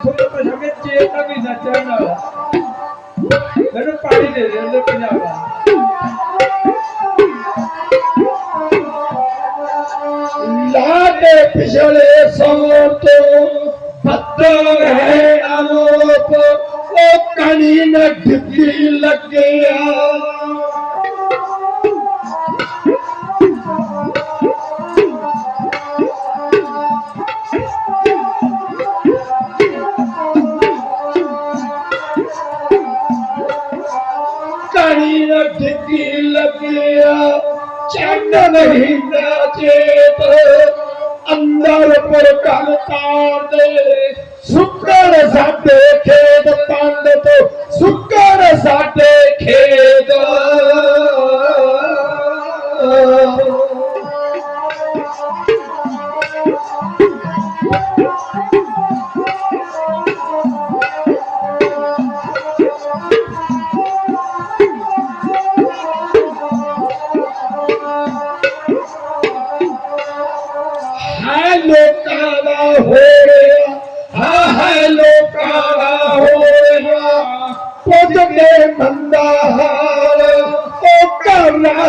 ਸੁਣ ਪਛਾ ਕੇ ਚੇਤਾ ਵੀ ਨੱਚਣ ਵਾਲਾ ਮੈਨੂੰ ਪਾਣੀ ਦੇ ਦੇ ਉਹਦੇ ਪੰਜਾਬਾ ਲਾਡੇ ਪਿਛਲੇ ਸੌ ਤੋਂ ਪੱਤਰ ਹੈ ਅਲੋਪ لڳيان چڱا چيت اندر سڪڙ ساڍي کيت تو سڪر ساڍي کيد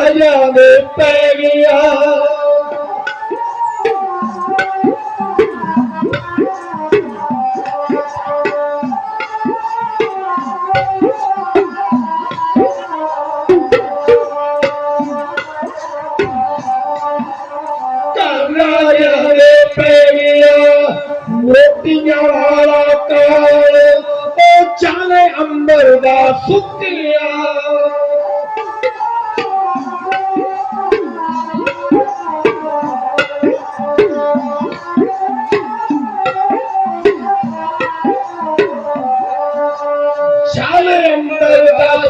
ਰਾਜਾ ਪੈ ਗਿਆ। ਦੇ ਪੈ ਗਿਆ। ਮੋਤੀਆਂ ਵਾਲਾ ਕਾਲ ਉਹ ਚਾਲੇ ਅੰਬਰ ਦਾ ਸੁੱਕਿਆ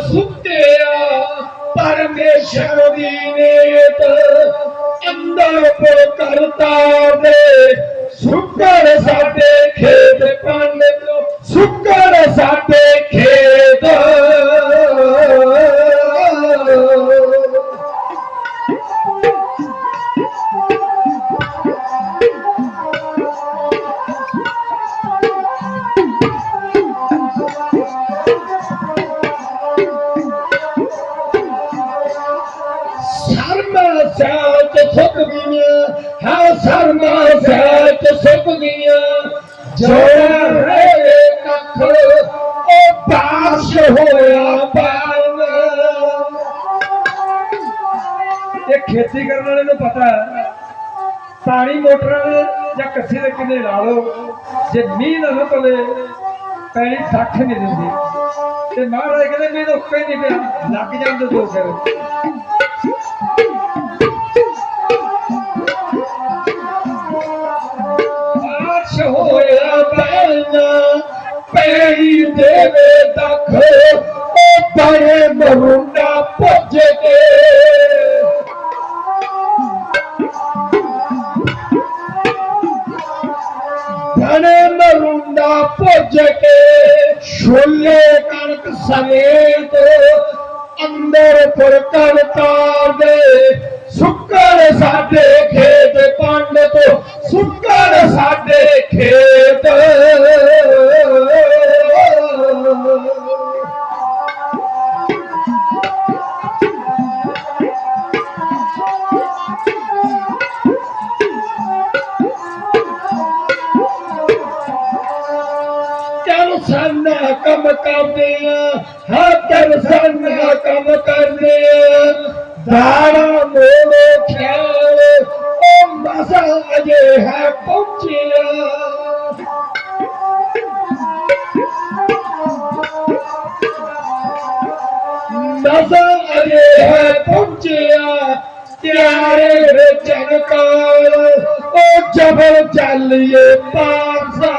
सुते परेशी अंदर को सुकर सुकड़े ਸਰਮਾ ਸੁੱਕ ਗਈਆਂ ਹਾਂ ਸਰਮਾ ਸਾਚ ਸੁੱਕ ਗਈਆਂ ਜੋੜਾ ਰਹੇ ਕੱਖ, ਉਹ ਬਾਸ਼ ਹੋਇਆ ਪਾਣ। ਇਹ ਖੇਤੀ ਕਰਨ ਵਾਲੇ ਨੂੰ ਪਤਾ ਹੈ। ਪਾਣੀ ਮੋਟਰਾਂ ਦੇ ਜਾਂ ਕੱਸੇ ਦੇ ਕਿੰਨੇ ਲਾ ਲਓ। ਜੇ ਮੀਂਹ ਨਾ ਪਵੇ ਪੈਣੀ ਸੱਖ ਨਹੀਂ ਦਿੰਦੀ ਤੇ ਮਹਾਰਾਜ ਕਹਿੰਦੇ ਮੀਂਹ ਤਾਂ ਉੱਕਾ ਹੀ ਨਹੀਂ ਪਿਆ ਲੱਗ ਜਾਂਦੇ ਦੋ ਫਿਰ ਬਾਸ਼ ਹੋਇਆ ਭੁੱਜ ਕੇ ਛੋਲੇ ਕਣਕ ਸਮੇਤ ਅੰਦਰ ਪਰ ਕਰਤਾਰ ਦੇ ਸੁੱਕਰ ਸਾਡੇ ਖੇਤ ਪੰਡ ਤੋਂ, ਸੁੱਕਣ ਸਾਡੇ ਕਰਦੇ ਆ। ਹਾਂ ਕਰ ਸੰਨਾ ਕੰਮ ਕਰਦੇ ਆ। ਦਾਣਾ ਮੋਲੋ ਖਿਆਲ, ਉਹ ਮਸਾ ਅਜੇ ਹੈ ਪਹੁੰਚਿਆ। ਮਸਾ ਅਜੇ ਹੈ ਪਹੁੰਚਿਆ। ਤਿਆਰੇ ਰਚਨ ਕਾਲ ਉਹ ਜਬਰ ਚੱਲੀਏ ਪਾਸਾ।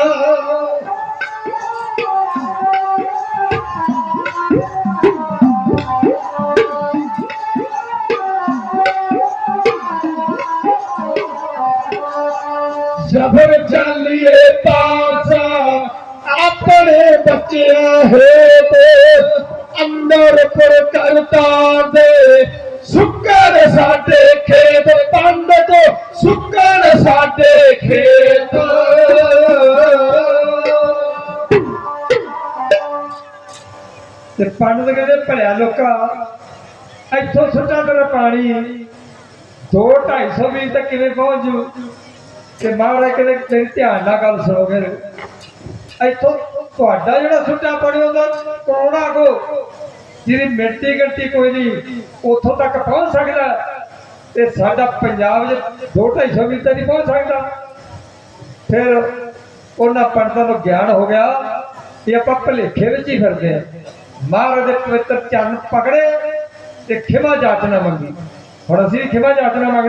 ਜ਼ਫਰ ਚੱਲੀਏ ਤਾਜ਼ਾ ਆਪਣੇ ਬੱਚਿਆਂ ਹੇਤ ਅੰਦਰ ਪਰ ਕਰਤਾ ਦੇ। ਸੁੱਕਣ ਸਾਡੇ ਖੇਤ, ਪੰਡ ਤੋਂ ਸੁੱਕਣ ਸਾਡੇ ਖੇਤ। ਤੇ ਪੰਡਤ ਕਹਿੰਦੇ ਭਲਿਆ ਲੋਕਾਂ, ਇੱਥੋਂ ਸੁੱਟਾ ਤੇਰਾ ਪਾਣੀ 2 250 ਮੀਲ ਤੱਕ ਕਿਵੇਂ ਪਹੁੰਚ ਜੂ? ਤੇ ਮਹਾਰਾਜ ਕਹਿੰਦੇ, ਤੇਰੀ ਧਿਆਨ ਨਾਲ ਗੱਲ ਸੁਣੋ ਫਿਰ। ਇੱਥੋਂ ਤੁਹਾਡਾ ਜਿਹੜਾ ਸੁੱਟਾ ਪਾਣੀ ਹੁੰਦਾ ਕਰੋੜਾ ਕੋ ਜਿਹਦੀ ਮਿੱਟੀ ਗੱਟੀ ਕੋਈ ਨਹੀਂ, ਉੱਥੋਂ ਤੱਕ ਪਹੁੰਚ ਸਕਦਾ ਤੇ ਸਾਡਾ ਪੰਜਾਬ 'ਚ 2 250 ਮੀਲ ਨਹੀਂ ਪਹੁੰਚ ਸਕਦਾ। ਫਿਰ ਉਹਨਾਂ ਪੰਡਤਾਂ ਨੂੰ ਗਿਆਨ ਹੋ ਗਿਆ ਕਿ ਆਪਾਂ ਭਲੇਖੇ ਵਿੱਚ ਹੀ ਫਿਰਦੇ ਆ ਮਹਾਰਾਜ ਦੇ ਪਵਿੱਤਰ ਚਰਨ ਪਕੜੇ ਤੇ ਖਿਮਾ ਜਾਚਨਾ ਮੰਗੀ। ਹੁਣ ਅਸੀਂ ਖਿਮਾ ਜਾਚਨਾ ਮੰਗਦੇ